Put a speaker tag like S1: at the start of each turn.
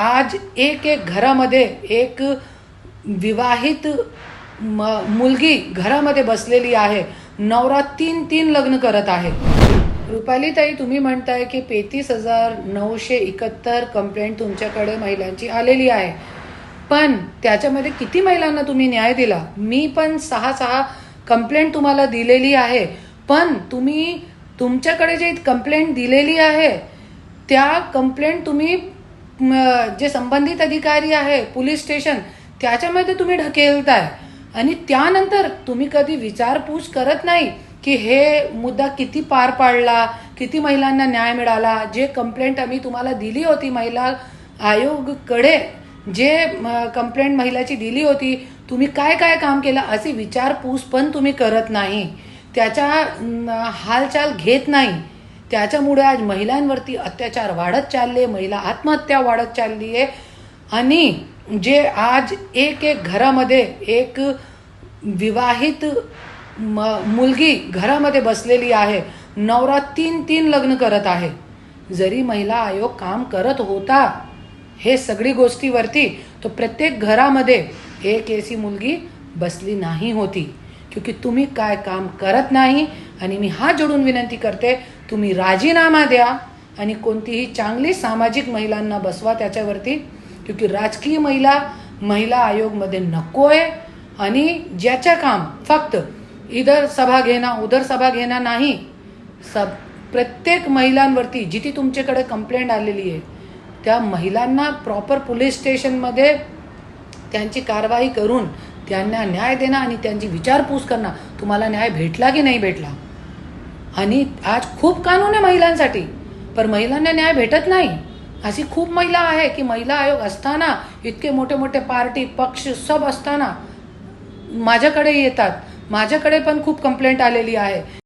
S1: आज एक एक घरामध्ये एक विवाहित म मुलगी घरामध्ये बसलेली आहे. नवरा तीन तीन लग्न करत आहे. रुपाली ताई तुम्ही म्हणताय की पेतीस हजार नऊशे एकाहत्तर कंप्लेंट तुमच्याकडे महिलांची आलेली आहे. पण त्याच्यामध्ये किती महिलांना तुम्ही न्याय दिला? मी पण सहा सहा कंप्लेंट तुम्हाला दिलेली आहे. पण तुम्ही तुमच्याकडे जे कंप्लेंट दिलेली आहे त्या कंप्लेंट तुम्ही जे संबंधित अधिकारी आहे पोलीस स्टेशन त्याच्यामध्ये तुम्ही ढकेलताय आणि त्यानंतर तुम्ही कधी विचारपूस करत नाही की हे मुद्दा किती पार पाडला किती महिलांना न्याय मिळाला जे कंप्लेंट आम्ही तुम्हाला दिली होती महिला आयोगकडे जे कंप्लेंट महिलाची दिली होती तुम्ही काय काय काम केलं अशी विचारपूस पण तुम्ही करत नाही. त्याच्या हालचाल घेत नाही. त्याच्यामुळे आज महिलांवरती अत्याचार वाढत चालले महिला आत्महत्या वाढत चालली आहे आणि जे आज एक एक घरामध्ये एक विवाहित म मुलगी घरामध्ये बसलेली आहे नवरा तीन तीन लग्न करत आहे. जरी महिला आयोग काम करत होता हे सगळी गोष्टीवरती तो प्रत्येक घरामध्ये एक ऐसी मुलगी बसली नाही होती. क्योंकि तुम्ही काय काम करत नाही आणि मी हा जोडून विनंती करते तुम्ही राजीनामा द्या आणि कोणतीही चांगली सामाजिक महिलांना बसवा त्याच्यावरती क्योंकि राजकीय महिला महिला आयोगमध्ये नको आहे. आणि ज्याच्या काम फक्त इधर सभा घेणं उधर सभा घेणं नाही. सब प्रत्येक महिलांवरती जिथे तुमच्याकडे कंप्लेंट आलेली आहे त्या महिलांना प्रॉपर पोलीस स्टेशनमध्ये त्यांची कारवाई करून त्यांना न्याय देणं आणि त्यांची विचारपूस करणं. तुम्हाला न्याय भेटला की नाही भेटला? आणि आज खूप कानून आहे महिलांसाठी. पण महिलांना न्याय भेटत नाही. अशी खूप महिला आहे की महिला आयोग असताना इतके मोठे मोठे पार्टी पक्ष सब असताना माझ्याकडे येतात. माझ्याकडे पण खूप कंप्लेंट आलेली आहे.